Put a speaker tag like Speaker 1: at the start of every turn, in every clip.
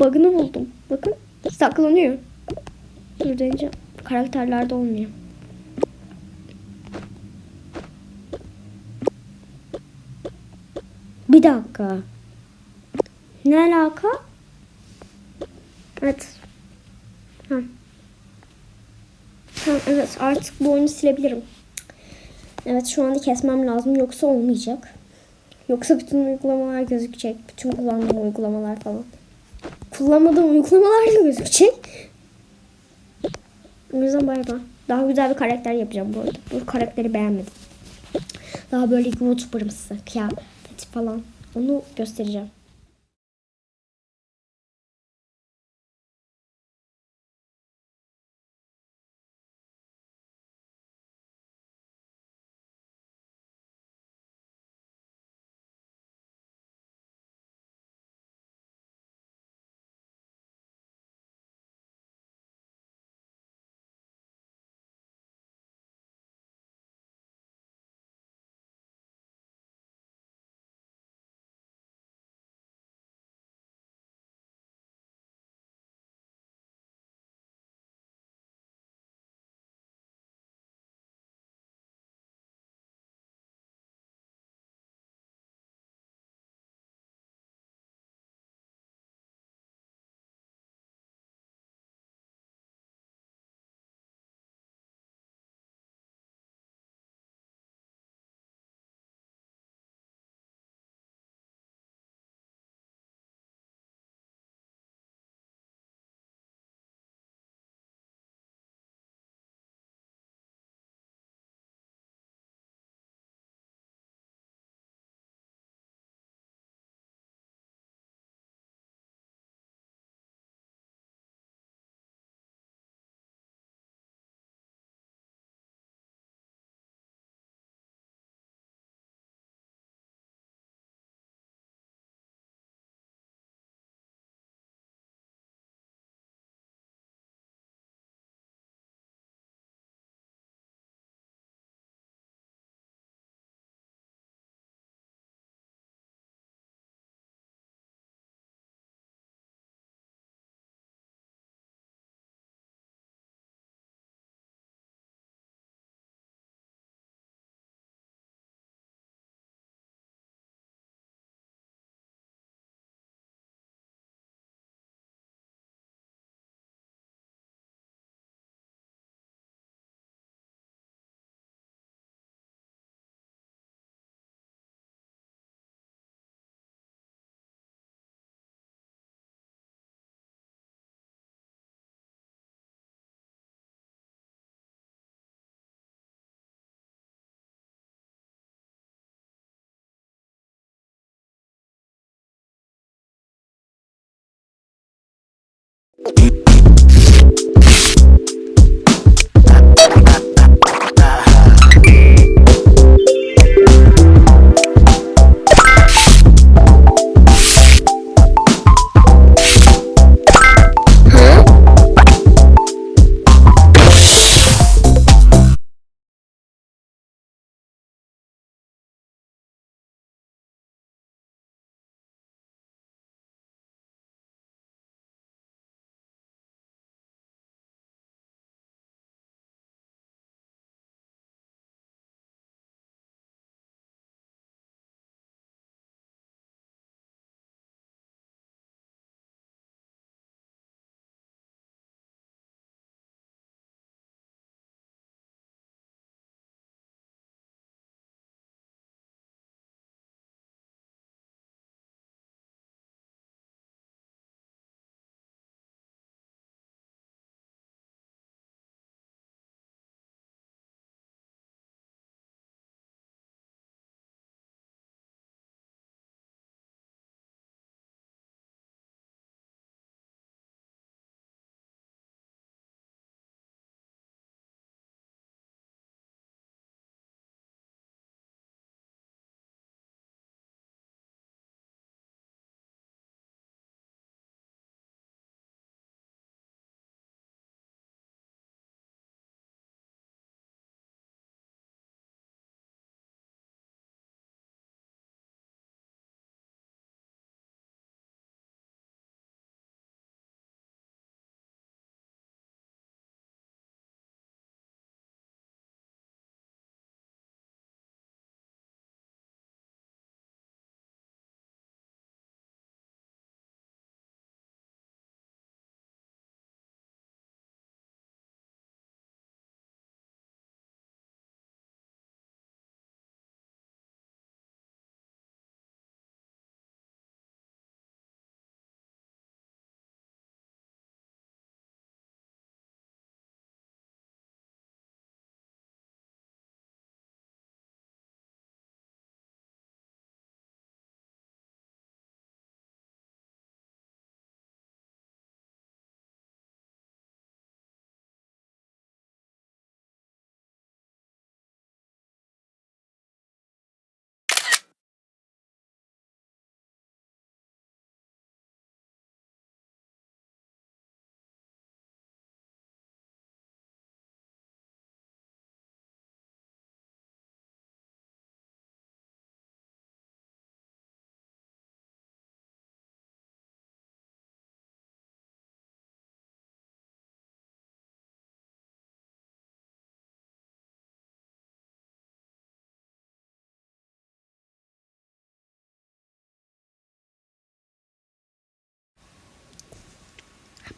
Speaker 1: bug'ını buldum. Bakın saklanıyor. Dur deneyeceğim. Karakterlerde olmuyor. Bir dakika. Ne alaka? Evet. Ha. Tamam evet artık bu oyunu silebilirim. Evet şu anda kesmem lazım yoksa olmayacak. Yoksa bütün uygulamalar gözükecek. Bütün kullandığım uygulamalar falan. Kullanmadığım uygulamalar da gözükecek. O yüzden bay bay. Daha güzel bir karakter yapacağım bu arada. Bu karakteri beğenmedim. Daha böyle YouTuber'ımsı, kıyafet falan. Onu göstereceğim.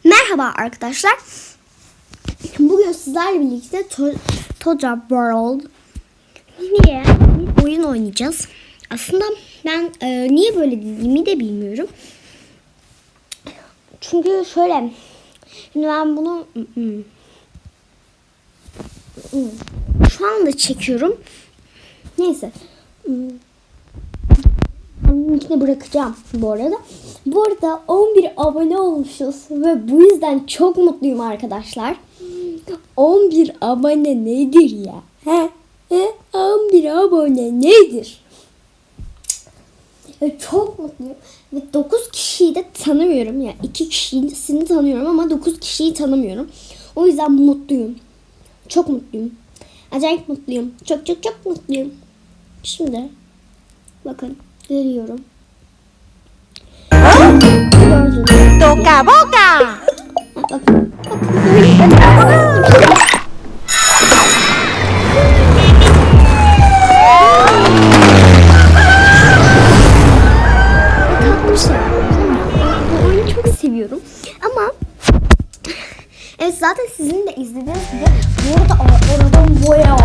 Speaker 1: Merhaba arkadaşlar. Bugün sizlerle birlikte To- World bir oyun oynayacağız. Aslında ben e, niye böyle dediğimi de bilmiyorum. Çünkü şöyle şimdi ben bunu şu anda çekiyorum. Neyse. Ben linkini bırakacağım bu arada. Bu arada 11 abone olmuşuz ve bu yüzden çok mutluyum arkadaşlar. 11 abone nedir ya? He? He? 11 abone nedir? Ve çok mutluyum. Ve 9 kişiyi de tanımıyorum. Yani 2 kişisini tanıyorum ama 9 kişiyi tanımıyorum. O yüzden mutluyum. Çok mutluyum. Acayip mutluyum. Çok çok çok mutluyum. Şimdi bakın
Speaker 2: Toca boca.
Speaker 1: Ha, Bakın. Çok seviyorum. Ama Evet zaten sizin de izlediğiniz gibi bu arada a- aradan bayağı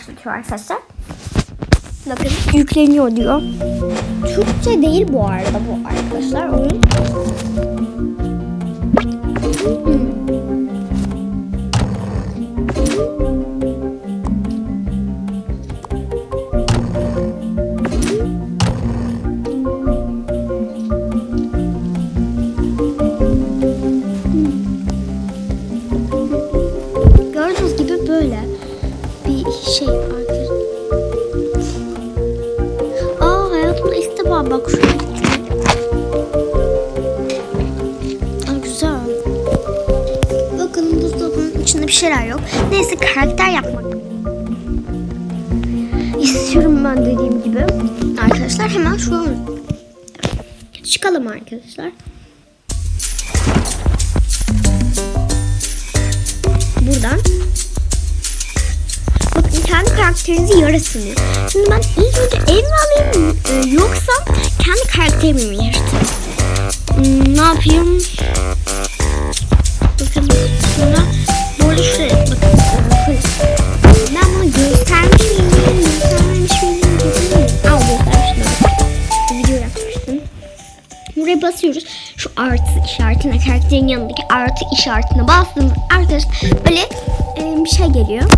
Speaker 1: başlatıyor arkadaşlar. Bakın yükleniyor diyor. Türkçe değil bu arada bu arkadaşlar oyun. Şeyler yok. Neyse karakter yapmak istiyorum ben dediğim gibi. Arkadaşlar hemen şu çıkalım arkadaşlar. Buradan Bakın kendi karakterinizi yaratın. Şimdi ben ilk önce ev mi alayım e, yoksa kendi karakterimi mi yaratayım? Hmm, ne yapayım? Bakın sonra e, şöyle. Ben. Buraya basıyoruz. Şu artı işaretine, karakterin yanındaki artı işaretine bastığımız arkadaşlar böyle e, bir şey geliyor.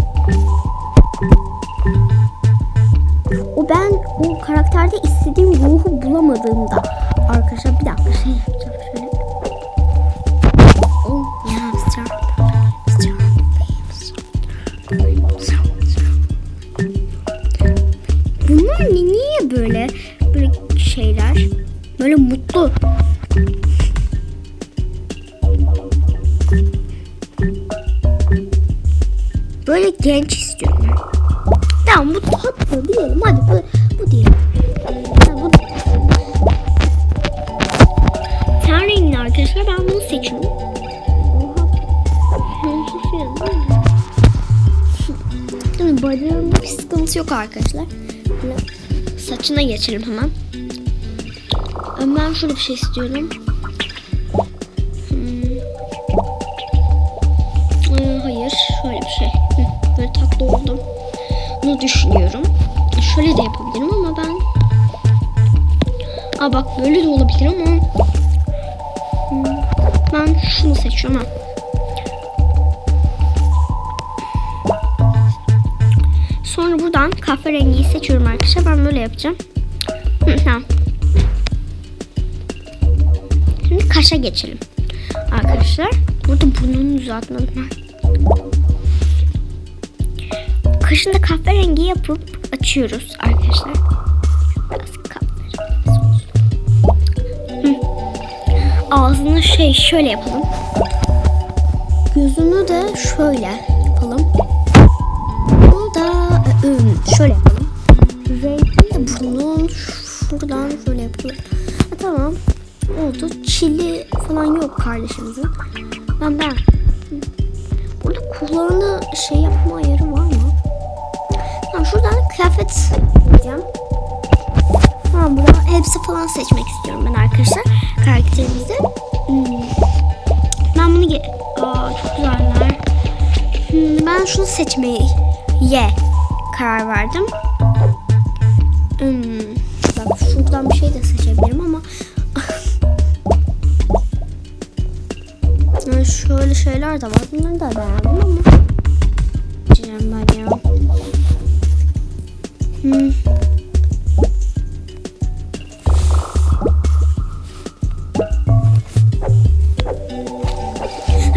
Speaker 1: O ben o karakterde istediğim ruhu bulamadığımda arkadaşlar bir dakika şey arkadaşlar. Şimdi saçına geçelim hemen. Ben şöyle bir şey istiyorum. Hmm. Hayır şöyle bir şey. Böyle tatlı oldum. Bunu düşünüyorum. Şöyle de yapabilirim ama ben... Aa bak böyle de olabilir ama... Hmm. Ben şunu seçiyorum ha. Buradan kahverengiyi seçiyorum arkadaşlar. Ben böyle yapacağım. Hı, tamam. Şimdi kaşa geçelim. Arkadaşlar. Burada burnunu düzeltmedim ben. Kaşını da kahverengi yapıp açıyoruz arkadaşlar. Ağzını şey şöyle yapalım. Gözünü de şöyle kardeşimizin. Ben ben. Burada kulağını şey yapma ayarı var mı? Tamam şuradan kıyafet diyeceğim. Tamam burada hepsi falan seçmek istiyorum ben arkadaşlar. Karakterimizi. Hmm. Ben bunu Aa, çok güzeller. Hmm, ben şunu seçmeye ye karar verdim. Hmm. Bak şuradan bir şey de seçebilirim ama şöyle şeyler de var. Bunları da beğendim ama seçeceğim ben ya. Hmm.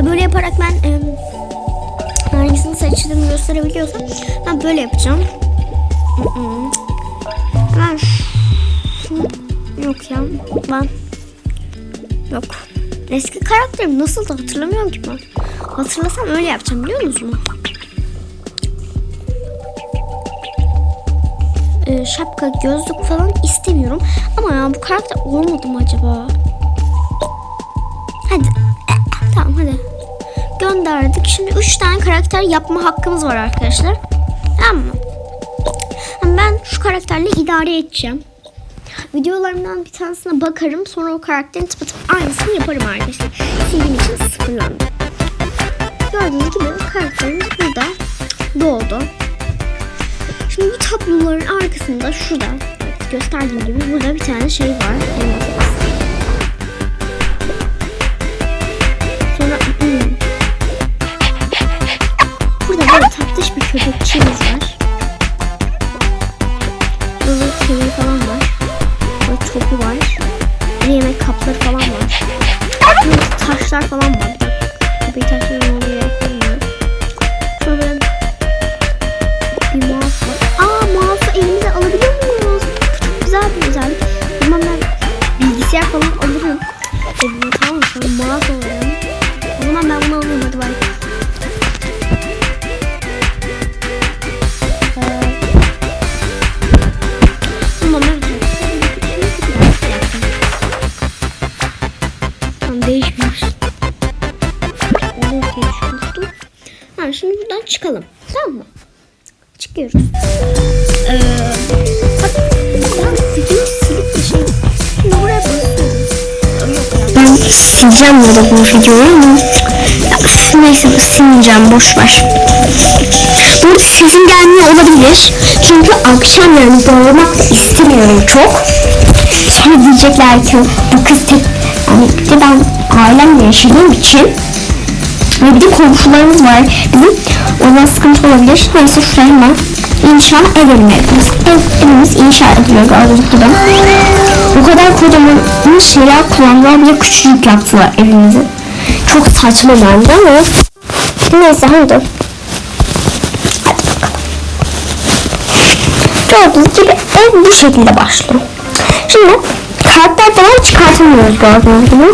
Speaker 1: Böyle yaparak ben em, hangisini seçtiğimi gösterebiliyorsam ben böyle yapacağım. Hı. Ben yok ya ben yok. Eski karakterim nasıl da hatırlamıyorum ki ben. Hatırlasam öyle yapacağım biliyor musun? Ee, şapka, gözlük falan istemiyorum. Ama ya bu karakter olmadı mı acaba? Hadi. Tamam hadi. Gönderdik. Şimdi 3 tane karakter yapma hakkımız var arkadaşlar. Tamam mı? Ben şu karakterle idare edeceğim. Videolarımdan bir tanesine bakarım. Sonra o karakterin tıpatıp aynısını yaparım arkadaşlar. Sildiğim için sıfırlandı. Gördüğünüz gibi karakterimiz burada doğdu. Şimdi bu tabloların arkasında şurada gösterdiğim gibi burada bir tane şey var. Elmas. Burada taşlar falan var. Bir dakika. Köpeği taşların
Speaker 2: boş ver. Burada sesim gelmiyor olabilir. Çünkü akşam yani bağırmak da istemiyorum çok. Sonra diyecekler ki bu kız tek yani bir de ben ailemle yaşadığım için ve bir de komşularımız var. Bizim ondan sıkıntı olabilir. Neyse şuraya hemen inşa edelim evimiz. Ev, evimiz inşa ediliyor gördüğünüz gibi. O kadar kocaman şeyler kullandılar bir de küçücük yaptılar evimizi. Çok saçma bence ama neyse hadi. Hadi bakalım. Gördüğünüz gibi ev bu şekilde başlıyor. Şimdi karakter falan çıkartamıyoruz gördüğünüz gibi.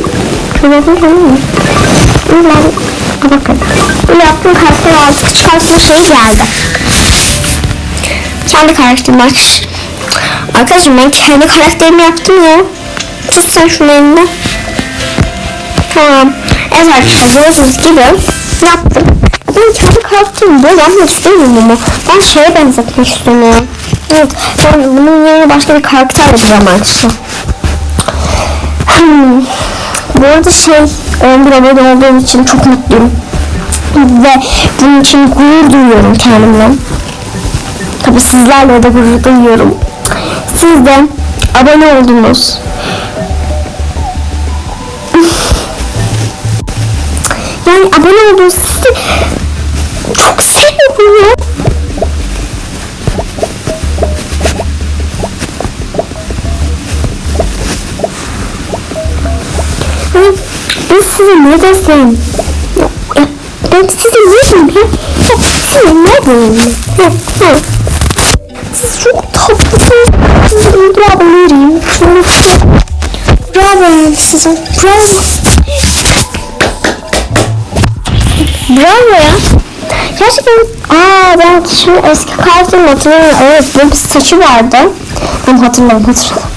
Speaker 2: Mı? Şimdi ben bakın. Böyle yaptığım karakter artık çıkartma şeyi geldi. Kendi karakterimi aç. Arkadaşım ben kendi karakterimi yaptım ya. Tut sen şunu elinde. Tamam. Evet arkadaşlar gördüğünüz gibi yaptım. Ben kendi karakterimi böyle yapmak istemiyorum ama ben şeye benzetmek istiyorum. Evet ben bunun yerine başka bir karakter yapacağım arkadaşlar. Hmm. Bu arada şey 11 abone olduğum için çok mutluyum. Ve bunun için gurur duyuyorum kendimle. Tabii sizlerle de gurur duyuyorum. Siz de abone oldunuz. Yani abone oldunuz. Sizi çok seviyorum. Ben, ben size ne ya, Ben size ne diyeyim? Ya, Size ne diyeyim? Siz çok tatlısınız. Size bir abone vereyim. Şöyle Bravo Bravo. Bravo ya. Gerçekten aa ben şu eski kartımı hatırlıyorum. Evet böyle bir saçı vardı. Ben hatırladım hatırladım.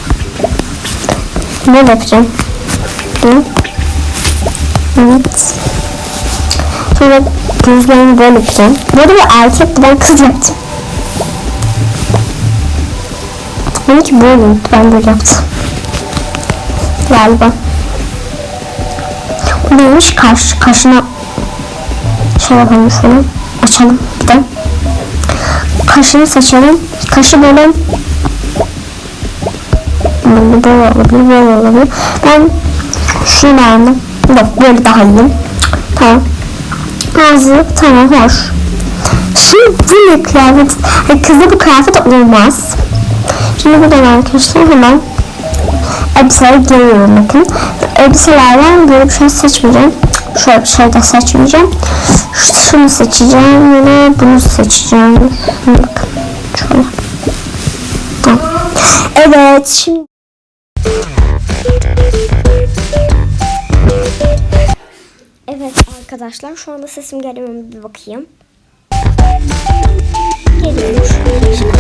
Speaker 2: Ne yapacağım? Evet. Sonra gözlerimi böyle yapacağım. Bu arada bu erkek ben kız yaptım. Benimki böyle ben böyle yaptım. Galiba. Bu neymiş? Kaş, kaşına yapalım şöyle. Açalım bir de. Kaşını seçelim. Kaşı böyle böyle böyle olabilir, böyle olabilir. Ben şunu beğendim. Yok böyle daha iyi. Tamam. Ağzı tamam hoş. Şimdi kıyafet? Ay, Kızda bu kıyafet olmaz. Şimdi buradan arkadaşlar hemen elbiseleri giyiyorum bakın. Elbiselerden böyle bir şey seçmeyeceğim. Şöyle bir şey de seçmeyeceğim. Şunu seçeceğim. Yine bunu seçeceğim. Bakın. Şöyle. Evet
Speaker 1: Evet arkadaşlar şu anda sesim geliyor bir bakayım. Geliyormuş. Şimdi.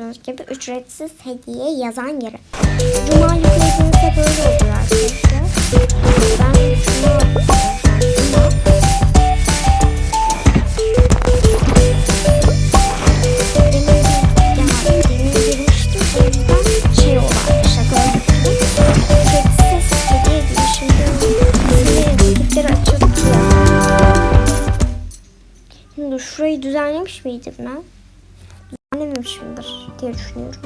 Speaker 1: Gördüğünüz gibi ücretsiz hediye yazan yere. Cuma yüklediğinizde böyle oluyor arkadaşlar. Ben. Şimdi şurayı düzenlemiş miydim ben? Düzenlememişimdir diye düşünüyorum.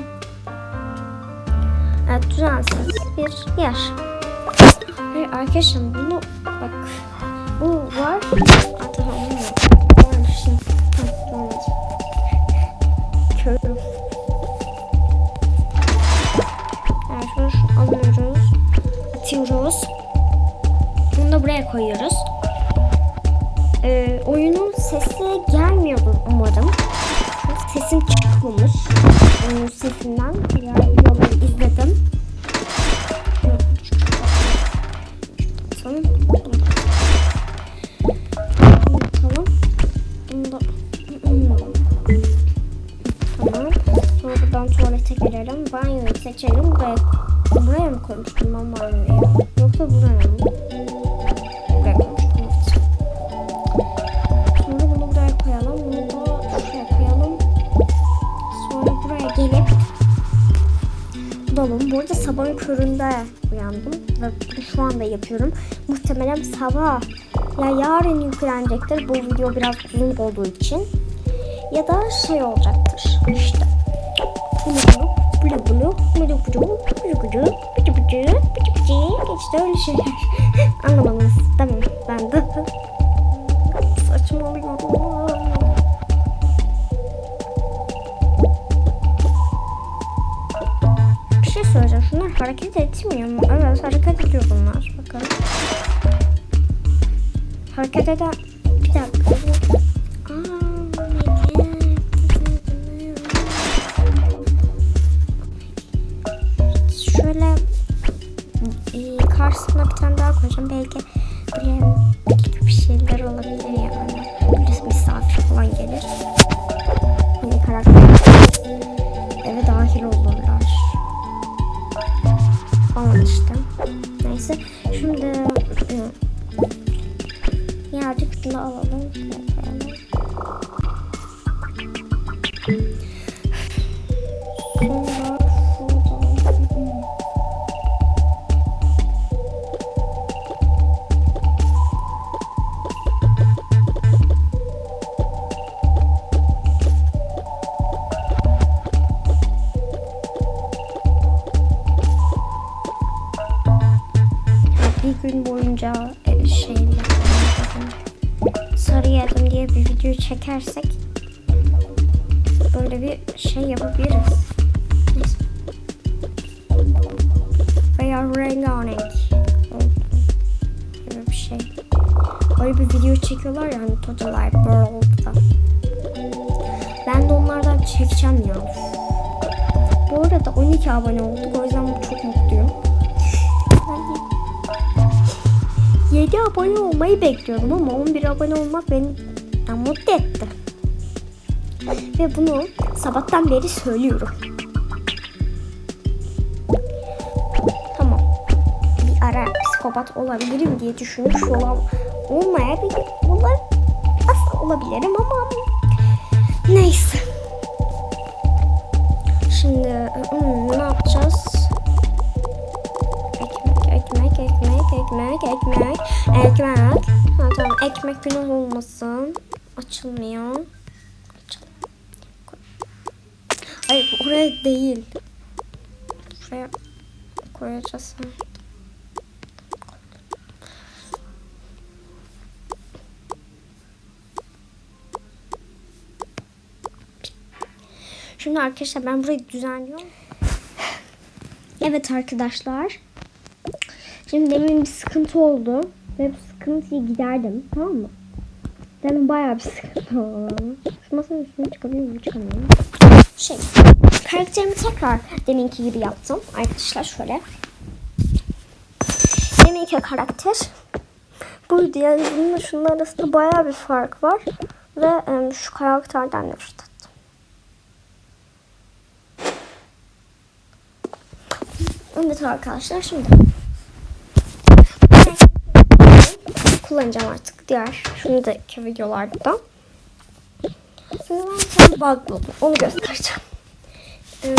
Speaker 1: Evet düzensiz bir yer. Hayır arkadaşlar bunu bak bu var. Şunu alıyoruz. Atıyoruz. Bunu da buraya koyuyoruz. Ee, oyunun sesi gelmiyordur umarım. Sesim çıkmamış. Oyunun sesinden videoları izledim. Tamam. Tamam. Sonra buradan tuvalete girelim. Banyoyu seçelim. Buraya, buraya mı koymuştum ben banyoyu? Yoksa buraya mı? Bulalım. Bu arada sabahın köründe uyandım. Ve şu anda yapıyorum. Muhtemelen sabah ya yarın yüklenecektir. Bu video biraz uzun olduğu için. Ya da şey olacaktır. İşte. Bunu bunu, bulu bulu, bulu bulu, bulu bulu, bıcı bıcı, bıcı bıcı. İşte öyle şeyler. Anlamadınız. Tamam. Ben de hareket etmiyor mu? Evet hareket ediyor bunlar. Bakın. Hareket eden... gün boyunca e, şey sarı yedim diye bir video çekersek böyle bir şey yapabiliriz. Neyse. Veya rengarenk. Böyle bir şey. Öyle bir video çekiyorlar ya hani Totalar World'da. Ben de onlardan çekeceğim ya. Bu arada 12 abone olduk. O yüzden çok mutluyum. Yani 7 abone olmayı bekliyordum ama 11 abone olmak beni yani mutlu etti. Ve bunu sabahtan beri söylüyorum. Tamam. Bir ara psikopat olabilirim diye düşünmüş olan olmayabilir. Bunlar aslında olabilirim ama neyse. Şimdi hmm, ne yapacağız? Ekmek, ekmek, ekmek. Ha, tamam, ekmek günah olmasın. Açılmıyor. Açıl. Ay oraya değil. Buraya koyacağız. Şimdi arkadaşlar ben burayı düzenliyorum. Evet arkadaşlar. Şimdi demin bir sıkıntı oldu. Ve bu sıkıntıyı giderdim. Tamam mı? Demin bayağı bir sıkıntı oldu. Şu masanın üstüne çıkabilir miyim? Çıkamıyorum. Şey. Karakterimi tekrar deminki gibi yaptım. Arkadaşlar şöyle. Deminki karakter. Buydu yani bununla şunun arasında bayağı bir fark var. Ve em, şu karakterden nefret ettim. Evet arkadaşlar şimdi kullanacağım artık diğer şuradaki videolarda. Şimdi ben bug buldum. Onu göstereceğim. Ee,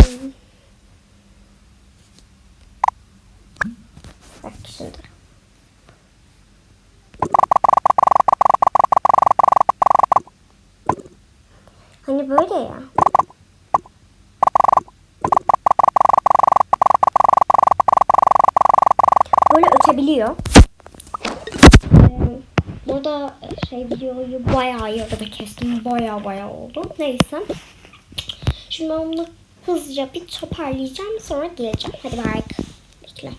Speaker 1: Bak şimdi. Hani böyle ya. böyle ötebiliyor. Burada şey videoyu bayağı yarıda kestim. Bayağı bayağı oldu. Neyse. Şimdi ben bunu hızlıca bir toparlayacağım. Sonra geleceğim. Hadi bye. Bekle.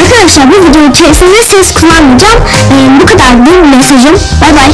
Speaker 2: Arkadaşlar bu video içerisinde ses kullanmayacağım. Ee, bu kadar bir mesajım. Bay bay.